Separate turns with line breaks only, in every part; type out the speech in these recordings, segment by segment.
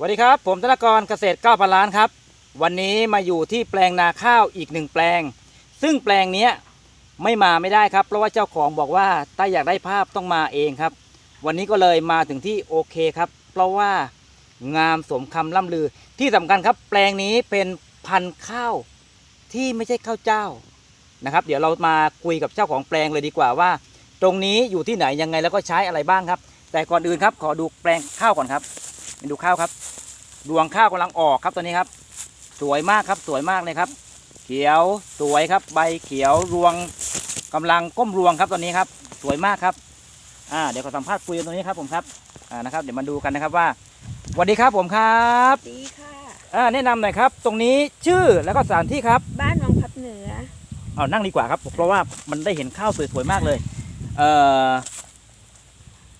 สวัสดีครับ ผมธนกรเกษตร9พันล้านครับ วันนี้มาอยู่ที่แปลงนาข้าวอีกหนึ่งแปลง ซึ่งแปลงนี้ไม่มาไม่ได้ครับ เพราะว่าเจ้าของบอกว่าถ้าอยากได้ภาพต้องมาเองครับ วันนี้ก็เลยมาถึงที่โอเคครับ เพราะว่างามสมคำล่ำลือที่สำคัญครับ แปลงนี้เป็นพันธุ์ข้าวที่ไม่ใช่ข้าวเจ้านะครับ เดี๋ยวเรามาคุยกับเจ้าของแปลงเลยดีกว่าว่า ตรงนี้อยู่ที่ไหนยังไงแล้วก็ใช้อะไรบ้างครับ แต่ก่อนอื่นครับขอดูแปลงข้าวก่อนครับ มาดูข้าวครับรวงข้าวกำลังออกครับตอนนี้ครับ สวยมากครับสวยมากเลยครับ เขียวสวยครับ ใบเขียวรวงกำลังก้มรวงครับตอนนี้ครับ สวยมากครับอ่าเดี๋ยวขอสัมภาษณ์คุยกันตรงนี้ครับผมครับอ่านะครับ เดี๋ยวมาดูกันนะครับว่าสวัสดีครับผมครับ
ดีค่ะ
อ่าแนะนำหน่อยครับ ตรงนี้ชื่อแล้วก็สถานที่ครับ
บ้านวังพับเหนือ
เอานั่งดีกว่าครับ เพราะว่ามันได้เห็นข้าวสวยๆมากเลยเอ่อ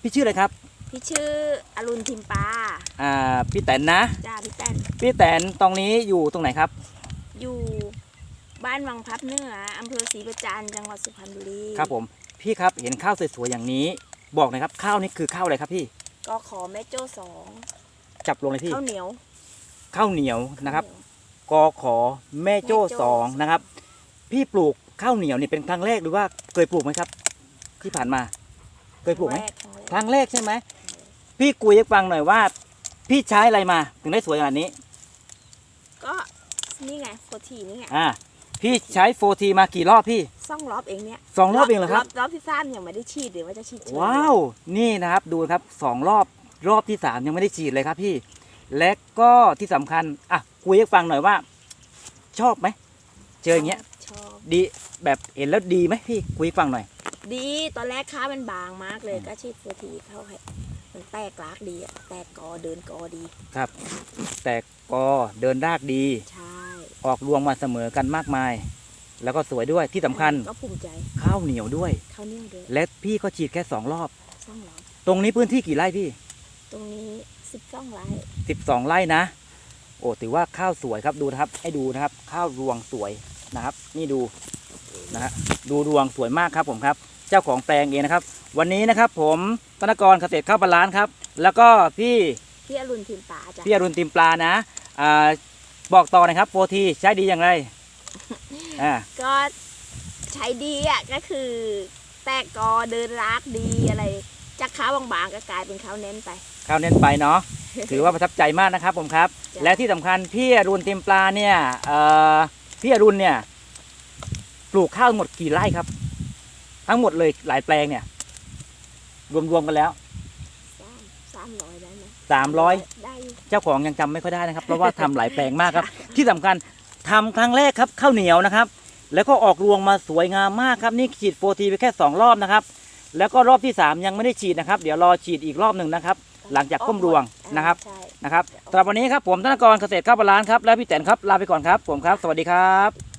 พี่ชื่ออะไรครับ
พี่ชื่ออรุณทิมปา
อ่าพี่แตนนะ
จ้าพี่แตน
พี่แตนตรงนี้อยู่ตรงไหนครับ
อยู่บ้านวังพับเหนืออำเภอศรีประจันทร์จังหวัดสุพรรณบุรี
ครับผม พี่ครับเห็นข้าวสวยๆอย่างนี้ บอกหน่อยครับข้าวนี่คือข้าวอะไรครับพี่
ก็ขอแม่โจ้สอง
จับลงเลยพี่
ข้าวเหนียว
ข้าวเหนียวนะครับ
ข้าวเหยว
กขอแม่โจ้
แม่โจ้
สองนะครับ พี่ปลูกข้าวเหนียวนี่เป็นครั้งแรกหรือว่าเคยปลูกไหมครับ ที่ผ่านมา เคยปลูกไหม
ครั้งแรค
ครั้งแรกใช่ไหมพี่คุยให้ฟังหน่อยว่า พี่ใช้อะไรมาถึงได้สวยขนาดนี้
ก็นี่ไงโฟทีนี่ไง
อ่าพี่ใช้โฟทีมากี่รอบพี่
ซ่องรอบเองเนี่ย
สองรอบเองเหรอครับ
รอบที่สามยังไม่ได้ฉีดหรือว่าจะฉีดช่ย
ว้าวนี่นะครับดูครับสองรอบรอบที่สามยังไม่ได้ฉีดเลยครับพี่ และก็ที่สำคัญอะคุยให้ฟังหน่อยว่า ชอบไหมเจออย่างเงี้ย
ชอบ
ดีแบบเห็นแล้วดีไหมพี่คุยให้ฟังหน่อย
ดีตอนแรกค้ามันบางมากเลยก็ฉีดโฟทีเข้าให้ มันแตกรากดีอะแตกกอเดินกอดี
ครับ แต่ก็เดินรากดี
ใช่
ออกรวงมาเสมอกันมากมาย แล้วก็สวยด้วยที่สำคัญ
ก็ภูมิใจ
ข้าวเหนียวด้วย
ข้าวเหนียวด้วย
และพี่ก็ฉีดแค่สองรอบ
ซ่องรอบ
ตรงนี้พื้นที่กี่ไร่พี่
ตรงนี้สิบสองไร่
สิบสองไร่นะ โอ้ถือว่าข้าวสวยครับดูนะครับ ให้ดูนะครับ ข้าวรวงสวยนะครับ นี่ดูนะฮะดูรวงสวยมากครับผมครับ เจ้าของแปลงเองนะครับ วันนี้นะครับ ผมธนกรเกษตรข้าวปลาล้านครับ แล้วก็พี่
พี่อรุณพิมพ์ป่าจ้ะ
พี่อรุณติมปลานะอ่าบอกต่อหนะครับโฟทีใช้ดีอย่างไรอ่า
ก็ใช้ดีอะก็คือแตกกอเดินรากดีอะไรจากข้าวบางๆก็กลายเป็นข้าวเน้นไป
ข้าวเน้นไปเนาะถือว่าประทับใจมากนะครับผมครับ
จ้ะ
และที่สำคัญพี่อรุณติมปลาเนี่ยเอ่อพี่อรุณเนี่ยปลูกข้าวหมดกี่ไร่ครับ ทั้งหมดเลยหลายแปลงเนี่ย รวมๆกันแล้ว
สามสามร้อยได้ไหม
สามร้อย
ได้อยู่
เจ้าของยังจำไม่ค่อยได้นะครับ เพราะว่าทำหลายแปลงมากครับ ที่สำคัญทำครั้งแรกครับข้าวเหนียวนะครับ แล้วก็ออกรวงมาสวยงามมากครับนี่ฉีดโฟทีไปแค่สองรอบนะครับ แล้วก็รอบที่สามยังไม่ได้ฉีดนะครับ เดี๋ยวรอฉีดอีกรอบหนึ่งนะครับ หลังจากก้มรวงนะครับ
ใช่
นะครับสำหรับวันนี้ครับผมธนกรเกษตรข้าวปลาล้านครับและพี่แตนครับลาไปก่อนครับ ผมครับ สวัสดีครับ